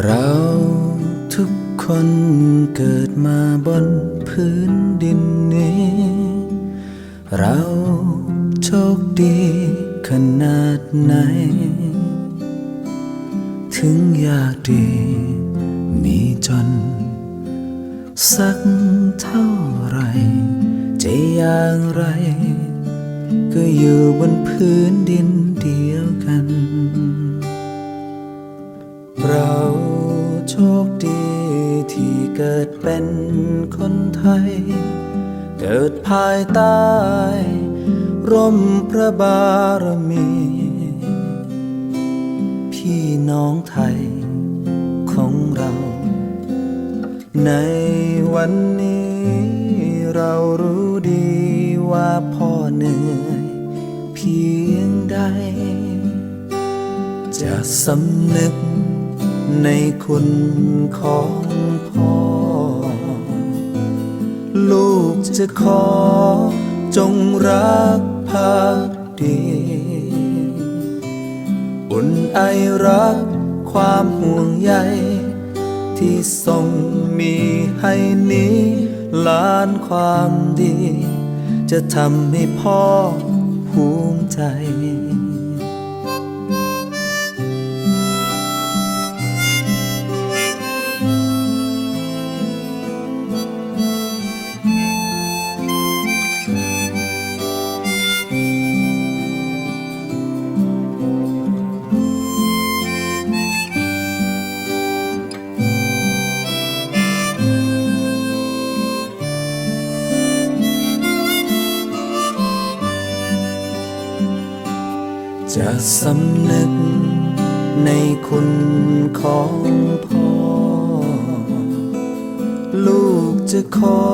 เราทุกคนเกิดมาบนพื้นดินนี้ เราโชคดีขนาดไหน ถึงอยากดีมีจน สักเท่าไรจะอย่างไร ก็อยู่บนพื้นดินเดียวกัน กิดเป็นคนไทย เกิดภายใต้ ร่มพระบารมี พี่น้องไทยของเรา ในวันนี้เรารู้ดีว่าพ่อเหนื่อยเพียงใด จะสำนึกในคุณของ จะขอจงรักพักดีอุ่นไอรักความห่วงใยที่ทรงมีให้นี้ล้านความดี จะทำให้พ่อภูมิใจ จะสำนึกในคุณของพ่อ ลูกจะขอ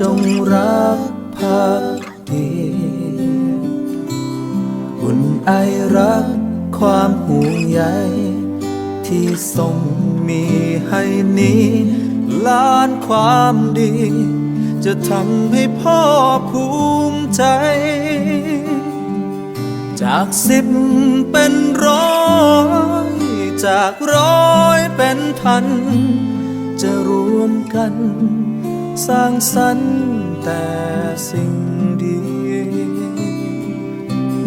จงรักภักดีอุ่นไอรักความห่วงใยที่ทรงมีให้นี้ล้านความดี จะทำให้พ่อภูมิใจ จากสิบเป็นร้อยจากร้อยเป็นพัน จะรวมกัน สร้างสรรค์แต่สิ่งดี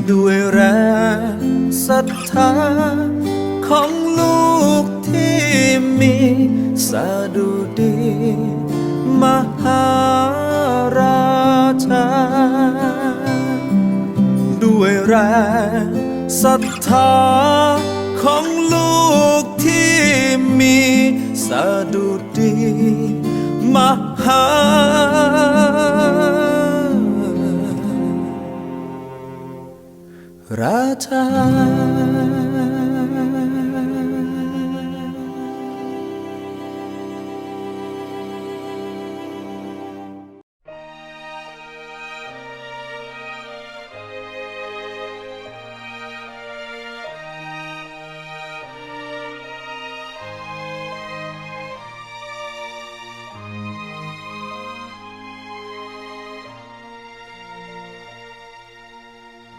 ด้วยแรงศรัทธาของลูกที่มีสะดุดีมหารา แรงศรัทธาของลูกที่มีสะดุดีมหาราชา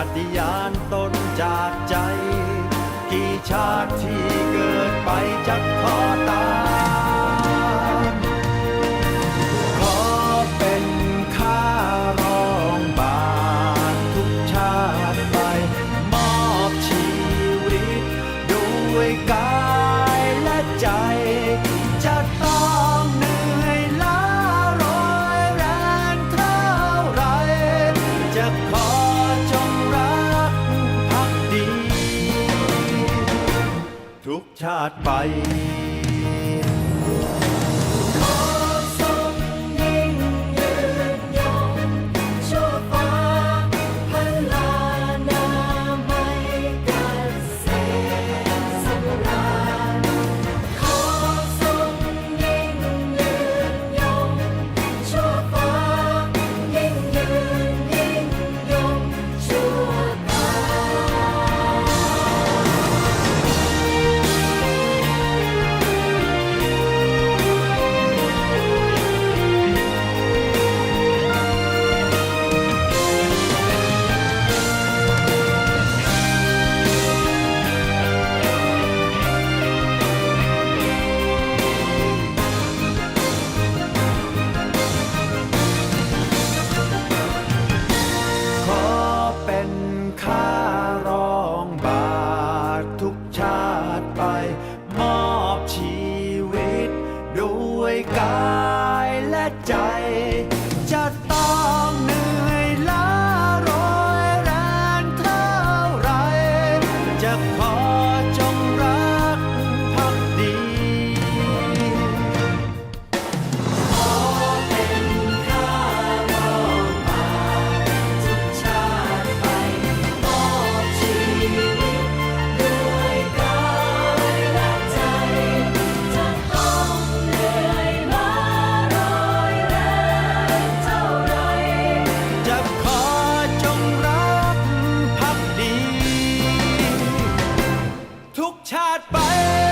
ปฏิญาณตนจากใจ กี่ชาติที่เกิดไปจะขอตามขอเป็นข้ารองบาททุกชาติไป มอบชีวิตด้วยกา กชาติไป ชาติไป